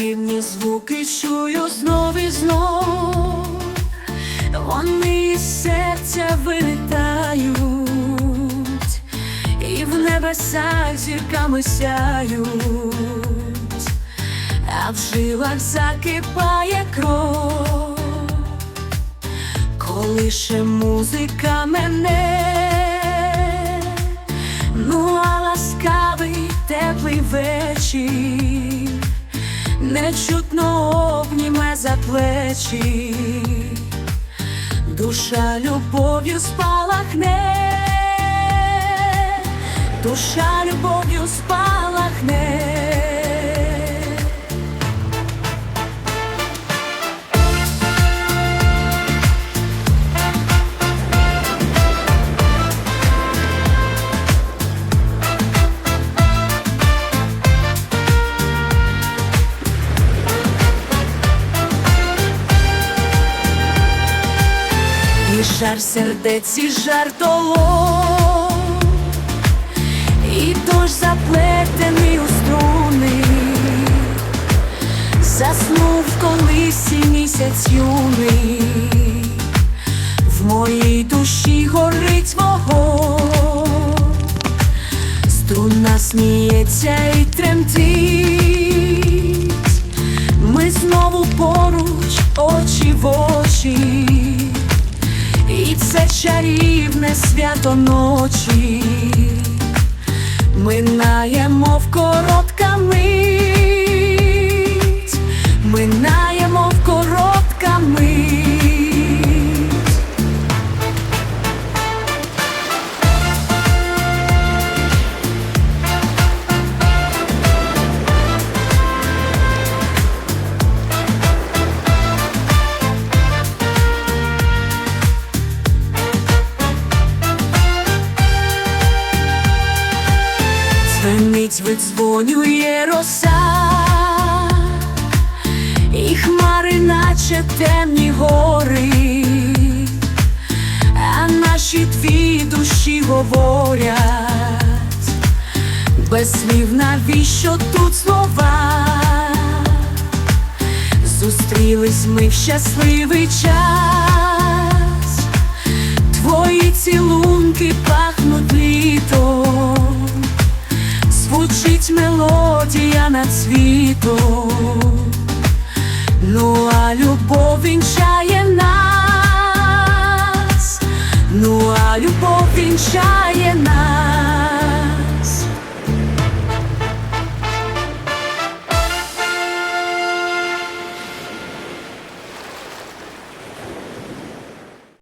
Чарівні звуки чую знов і знов, вони із серця вилітають, і в небесах зірками сяють, а в жилах закипає кров, коли ще музика мене, ну а ласкавий теплий вечір нечутно обніме за плечі, душа любов'ю спалахне, душа любов'ю спалахне. Жар сердець, і жар долонь, і дощ заплетений у струни, заснув в колисі місяць юний, в моїй душі горить вогонь, струна сміється і тремтить, ми знову поруч, очі в очі. Це чарівне свято ночі. Минаємо в коротка Дзвенить, видзвонює роса, і хмари, наче темні гори, а наші дві душі говорять, без слів навіщо тут слова? Зустрілись ми в щасливий час, твої цілунки пахнуть літом мелодія над світом, ну а любов вінчає нас, ну а любов вінчає нас.